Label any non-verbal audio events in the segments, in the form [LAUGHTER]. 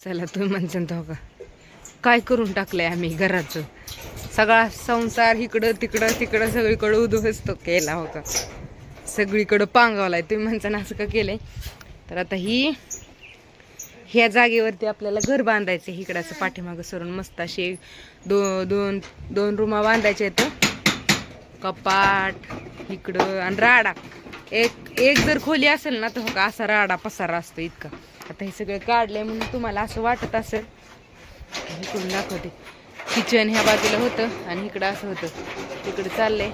चला तुम्ही म्हणसान तो का काय करून टाकलंय आम्ही घराचं? सगळा संसार इकडं तिकडं तिकडं सगळीकडं उद्ध्वस्त केला होता. सगळीकडं पांगावलाय. तुम्ही म्हणसान असं का केलंय? तर आता ही ह्या जागेवरती आपल्याला घर बांधायचं आहे इकडं असं पाठीमागं सरून मस्त असे दो दोन दोन रूमा बांधायच्या आहेत कपाट इकडं आणि राडा. एक एक जर खोली असेल ना तर हो का असा राडा पसारा असतो इतका. आता हे सगळं काढलंय म्हणून तुम्हाला असं वाटत असेल. इकडून दाखवते? किचन ह्या बाजूला होतं आणि इकडं असं होतं. तिकडं चाललंय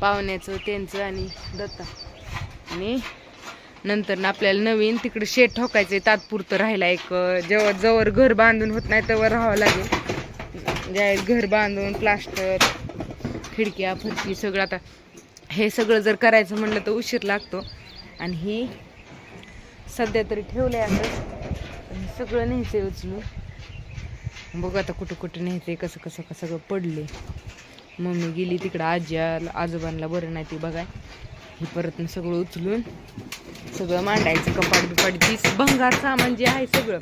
पाहुण्याचं त्यांचं आणि दत्ता. आणि नंतर ना आपल्याला नवीन तिकडं शेत आहे तात्पुरतं राहिला एक जेव्हा जवळ घर बांधून होत नाही तेव्हा राहावं लागेल. ज्या घर बांधून प्लास्टर खिडक्या फुडकी सगळं आता हे सगळं जर करायचं म्हणलं तर उशीर लागतो. आणि ही सध्या तरी ठेवलं आहे आता सगळं आहे उचलून. बघू आता कुठं कुठं न्यायचंय कसं कसं कसं सगळं पडले मम्मी गेली तिकडं आजी आजोबांना बरं नाही ते बघाय. हे परत सगळं उचलून सगळं मांडायचं. कपाट बिपाट जी भंगार सामान जे आहे सगळं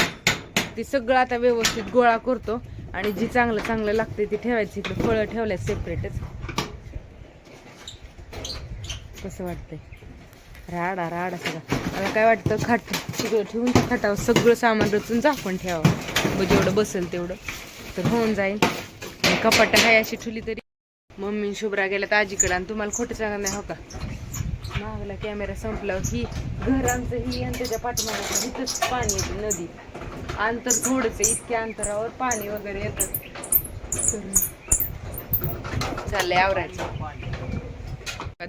ते सगळं आता व्यवस्थित गोळा करतो. आणि जी चांगलं चांगलं लागते ते ठेवायचं. इकडे फळं ठेवल्या सेपरेटच कसं वाटतंय? राडा राडा सगळा. मला काय वाटतं खाट सगळं ठेवून त्या खाटावर सगळं सामान रचून झाकून ठेवावं. मग जेवढं बसेल तेवढं. तर होऊन जाईल. आणि कपाट काय अशी ठुली तरी. मम्मी शुभ्रा गेल्यात तर आजीकडे आणि तुम्हाला खोटं सांगत नाही हो का? मागला कॅमेरा संपला ही घर आमचं ही आणि त्याच्या पाठीमागा इथंच पाणी येते नदी. अंतर थोडंच इतक्या अंतरावर पाणी वगैरे येतं. चाललंय आवरायचं.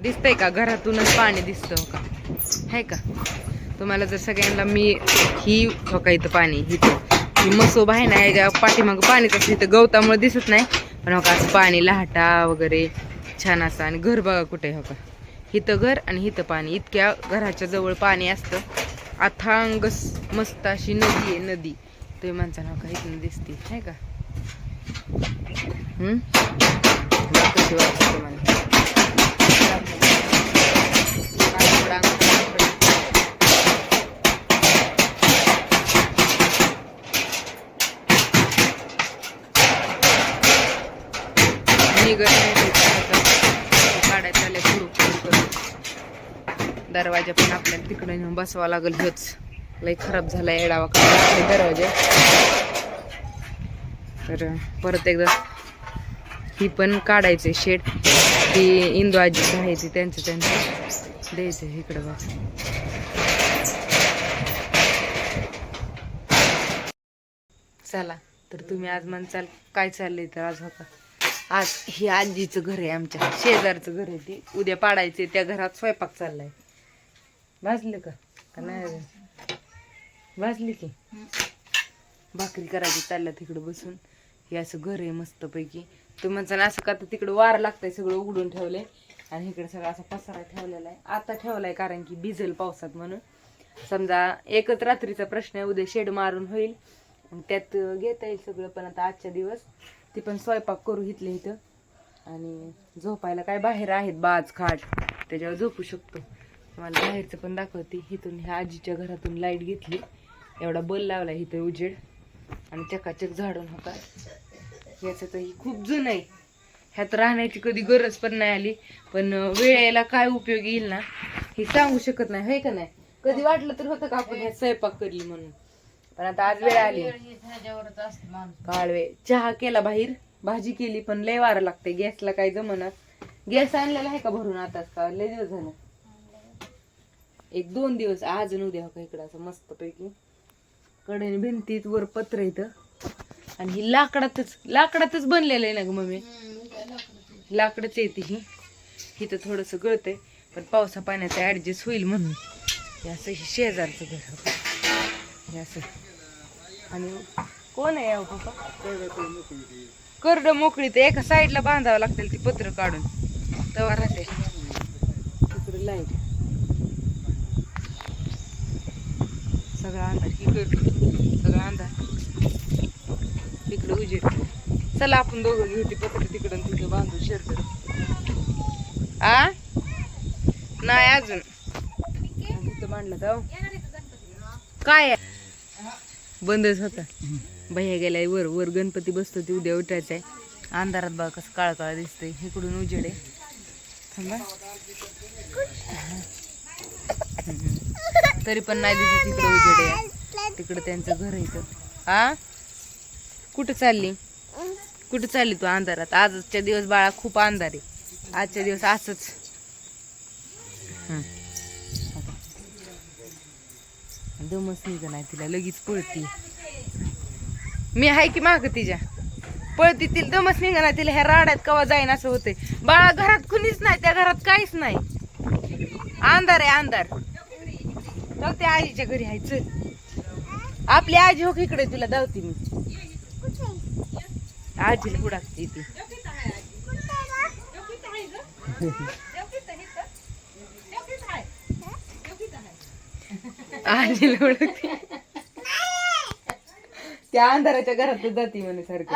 दिसतंय का? घरातूनच पाणी दिसतं हो का? आहे का? तुम्हाला जर सगळ्यांना मी ही हो का इथं पाणी इथं. ही मसोब आहे ना याच्या पाठीमागं पाणी तसं इथं गवतामुळे दिसत नाही. पण हो का असं पाणी लाटा वगैरे छान असं आणि घर बघा कुठे हो का इथं घर आणि इथं पाणी इतक्या घराच्या जवळ पाणी असतं. अथांग मस्त अशी नदी आहे नदी. तुम्ही माणसाला हो का इथून दिसते आहे का? कशी वाटते तुम्हाला? नाही काढायचं आल्या सुरू करून दरवाजा पण आपल्याला तिकडे नेऊन बसवा लागेल हेच. लई खराब झाला येडावा काढला दरवाजा. तर परत एकदा ही पण काढायचे शेड. ती इंदू आजी आहे ती त्यांचं त्यांचं. द्यायचं इकडं बघ. चला तर तुम्ही आज म्हणचाल काय चाललंय तर आज होता आज ही आजीचं घर आहे आमच्या. शेजारचं घर आहे ते. उद्या पाडायचे त्या घरात स्वयंपाक चाललाय. भाजलं का? का नाही? भाजली की? भाकरी करायची चालल्या तिकडं बसून. हे असं घर आहे मस्तपैकी. तुम्ही ना असं का तर तिकडं वार लागतंय सगळं उघडून ठेवलंय. आणि इकडे सगळं असा पसारा ठेवलेला आहे. आता ठेवलाय कारण की भिजेल पावसात म्हणून. समजा एकच रात्रीचा प्रश्न आहे. उद्या शेड मारून होईल. त्यात घेता येईल सगळं. पण आता आजच्या दिवस ती पण स्वयंपाक करू घेतले इथं. आणि झोपायला काय बाहेर आहेत बाज खाट त्याच्यावर झोपू शकतो. मला बाहेरचं पण दाखवते इथून ह्या आजीच्या घरातून लाइट घेतली. एवढा बल लावला इथं उजेड. आणि चकाचक झाडून होता. याचं तर ही खूप जुनं आहे. ह्यात राहण्याची कधी गरज पण नाही आली. पण वेळेला काय उपयोग येईल ना हे सांगू शकत नाही होय का नाही? कधी वाटलं तर होतं का आपण ह्या स्वयंपाक करली म्हणून? पण आता आज वेळ आली. काळवे चहा केला बाहेर भाजी केली पण लय वारं लागते गॅसला काय जमना. गॅस आणलेला आहे का भरून आताच? का लय दिवस झालं? एक दोन दिवस आज आणि उद्या हो का इकडं असं मस्त पैकी कडेने भिंतीत वर पत्र इथं आणि ही लाकडातच लाकडातच बनलेलं आहे ना ग मम्मी? लाकडच येते ही. इथं थोडस गळतंय पण पावसा पाण्याचं ऍडजस्ट होईल म्हणून. असं हे शेजारचं घर. हे असं. आणि कोण आहे अहो पप्पा? करड मोकळी ते एका साईडला बांधावं लागतील ती पत्र काढून. तेव्हा राहते. तिकडे लाइट सगळा अंधार. इकडे सगळा अंधार. इकडे उजेड. चला आपण दोघं घेऊ ती पत्र तिकडं आणि तिकडं बांधू शेड आ? नाही अजून. तिथं मांडलं तर काय आहे? बंदच होता. भैया गेलाय वर वर गणपती बसतो ती उद्या उठायचा आहे अंधारात बघा कसं काळ काळा दिसतंय. इकडून उजेड आहे. थांबा. तरी पण नाही दिसत तिकडे उजेड आहे. तिकडं त्यांचं घर आहे तर हा कुठं चालली? कुठं चालली तू अंधारात? आजच्या दिवस बाळा खूप अंधार आहे. आजच्या दिवस असंच. दमच निघ नाही तिला लगेच पळती. मी आहे की माग तिच्या? पळती तिला दमच निघ नाही तिला. ह्या राड्यात कवा जाईन असं होतंय. बाळा घरात कुणीच नाही त्या घरात काहीच नाही. अंधार आहे अंधार. जाऊ त्या आजीच्या घरी आहे चल. आपली आजी हो इकडे तुला धावते मी. आजीला हुडाकते ती. [LAUGHS] [LAUGHS] आजीला हुडकते त्या अंधाराच्या घरात जाती म्हणे सारखं.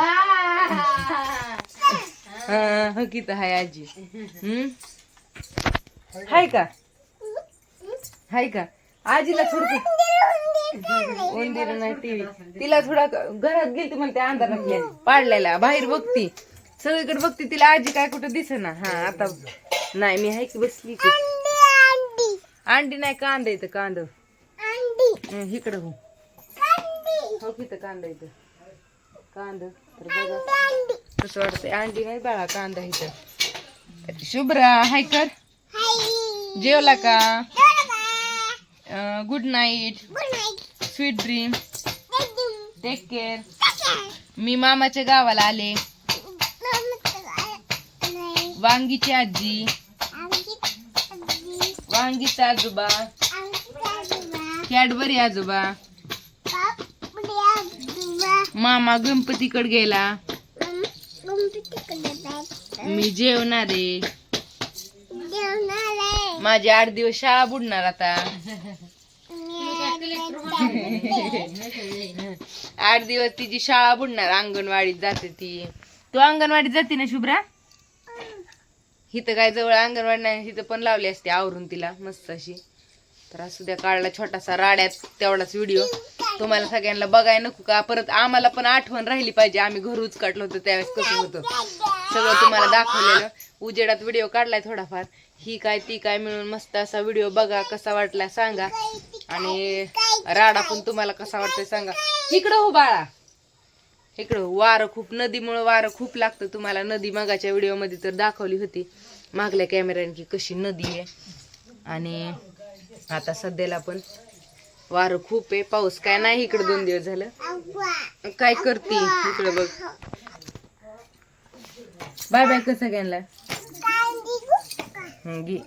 हा हकीत हाय आजी. हम्म? हाय का? हाय का? आजीला थोडं उंदीर नाही टीव्ही तिला थोडा घरात गेली म्हणते त्या अंधारातल्या पाडलेला. बाहेर बघती. सगळीकडे बघती. तिला आजी काय कुठं दिसेना. हा आता नाही मी हाय की बसली की. अंडी नाही कांदा इथं कांद. इकडं हो हो इथं कांदा इथं. कांद. तर बघा. कसं वाटतंय? अंडी नाही बाळा कांदा इथं. शुभ्रा हाय कर. जेवला का? Good night sweet dream take care मी मामाच्या गावाला आले. वांगीची आजी. वांगीचा आजोबा. कॅडबरी आजोबा. मामा गणपतीकडे गेला. मी जेवणार आहे. माझे आठ दिवस शाळा बुडणार आता. आठ दिवस तिची शाळा बुडणार अंगणवाडीत जाते ती. तू अंगणवाडीत जाते ना शुभ्रा? इथं काय जवळ अंगणवाडी नाही तिथं पण लावली असते आवरून तिला मस्त अशी. तर असू द्या काढला छोटासा राड्यात तेवढाच व्हिडिओ तुम्हाला सगळ्यांना बघाय नको का? परत आम्हाला पण आठवण राहिली पाहिजे. आम्ही घरूच काढलो होतो त्यावेळेस कसं होतं. सगळं तुम्हाला दाखवलेलं. उजेडात व्हिडिओ काढलाय थोडाफार. ही काय ती काय मिळून मस्त असा व्हिडिओ बघा कसा वाटला सांगा. आणि राडा पण तुम्हाला कसा वाटतोय सांगा. इकडं हो बाळा. इकडं हो. वारं खूप नदीमुळं वारं खूप लागतं तुम्हाला. नदी मागाच्या व्हिडिओमध्ये तर दाखवली होती. मागल्या कॅमेऱ्याने की कशी नदी आहे. आणि आता सध्याला पण वारं खूप आहे. पाऊस काय नाही इकडं दोन दिवस झालं. काय करते इकडं बघ. बाय बाय कसं हं, घे.